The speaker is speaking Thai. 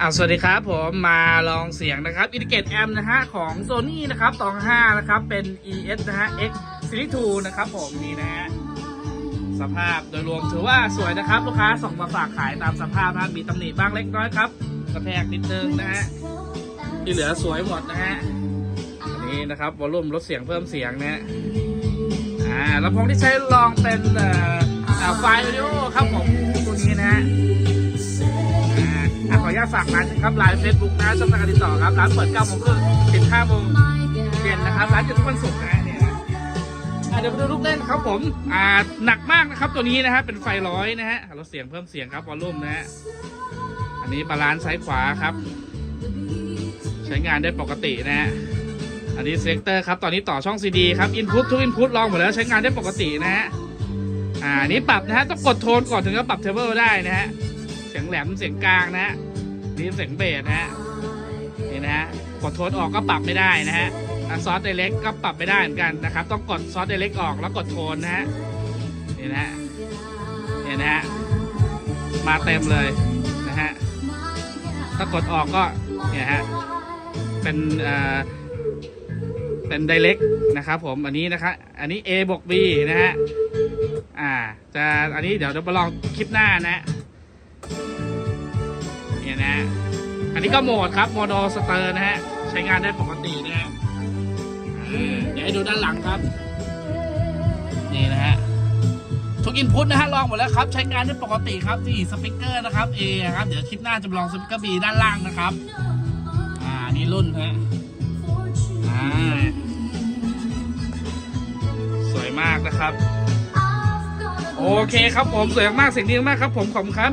อ่าสวัสดีครับผมมาลองเสียงนะครับอินดิเกตแอมนะฮะของ Sony นะครับตอง5นะครับ เป็น ES นะฮะ X Series 2นะครับผมนี่นะฮะสภาพโดยรวมถือว่าสวยนะครับ ลูกค้าส่งมาฝากขายตามสภาพนะมีตำหนิบ้างเล็กน้อยครับกระแทกนิดนึงนะฮะที่เหลือสวยหมดนะฮะอันนี้นะครับวอลลุ่มลดเสียงเพิ่มเสียงนะฮะอ่าลำโพงที่ใช้ลองเป็นเอ่อไฟล์วิดีโอครับผมตัวนี้นะฮะ ญาตฝากร้านนะครับไลน์เฟซบุ๊กนะช่องทางการติดต่อครับร้านเปิด9โมงครึ่งปิด5โมงเย็นนะครับร้านอยู่ทุกวันศุกร์นะเนี่ยนะอะเดี๋ยวมาดูลูกเล่นครับผมอ่าหนักมากนะครับตัวนี้นะฮะเป็นไฟร้อยนะฮะลดเสียงเพิ่มเสียงครับวอลลุ่มนะฮะอันนี้บาลานซ์ซ้ายขวาครับ ใช้งานได้ปกตินะฮะอันนี้เซกเตอร์ครับ ตอนนี้ต่อช่องซีดีครับอินพุตทุกอินพุตลองหมดแล้วใช้งานได้ปกตินะฮะอ่านี้ปรับนะฮะต้องกดโทนก่อนถึงจะปรับเทเบิลได้นะฮะเสียงแหลมเสียงกลางนะฮะ นี่เสียงเบสนะฮะนี่นะฮะกดโทนออกก็ปรับไม่ได้นะฮะซอสไดเล็กก็ปรับไม่ได้เหมือนกันนะครับ ต้องกดซอสไดเล็กออกแล้วกดโทนนะฮะนี่นะฮะนี่นะฮะมาเต็มเลยนะฮะถ้ากดออกก็เนี่ยฮะเป็นเอ่อเป็นไดเล็กนะครับผมอันนี้นะครับอันนี้ A บวก B นะฮะอ่าจะอันนี้เดี๋ยวเรามาลองคลิปหน้านะฮะ เนี่ยนะอันนี้ก็โหมดครับโมโนสเตอร์นะฮะใช้งานได้ปกตินะฮะเดี๋ยวให้ดูด้านหลังครับ นี่นะฮะทุกอินพุตนะฮะลองหมดแล้วครับ ใช้งานได้ปกติครับที่สปีกเกอร์นะครับ A ครับ เดี๋ยวคลิปหน้าจะลองสปีกเกอร์ B ด้านล่างนะครับ อ่านี่รุ่นฮะอ่าสวยมากนะครับ โอเคครับผมสวยมากเสียงดีมากครับ ผมขอบคุณครับ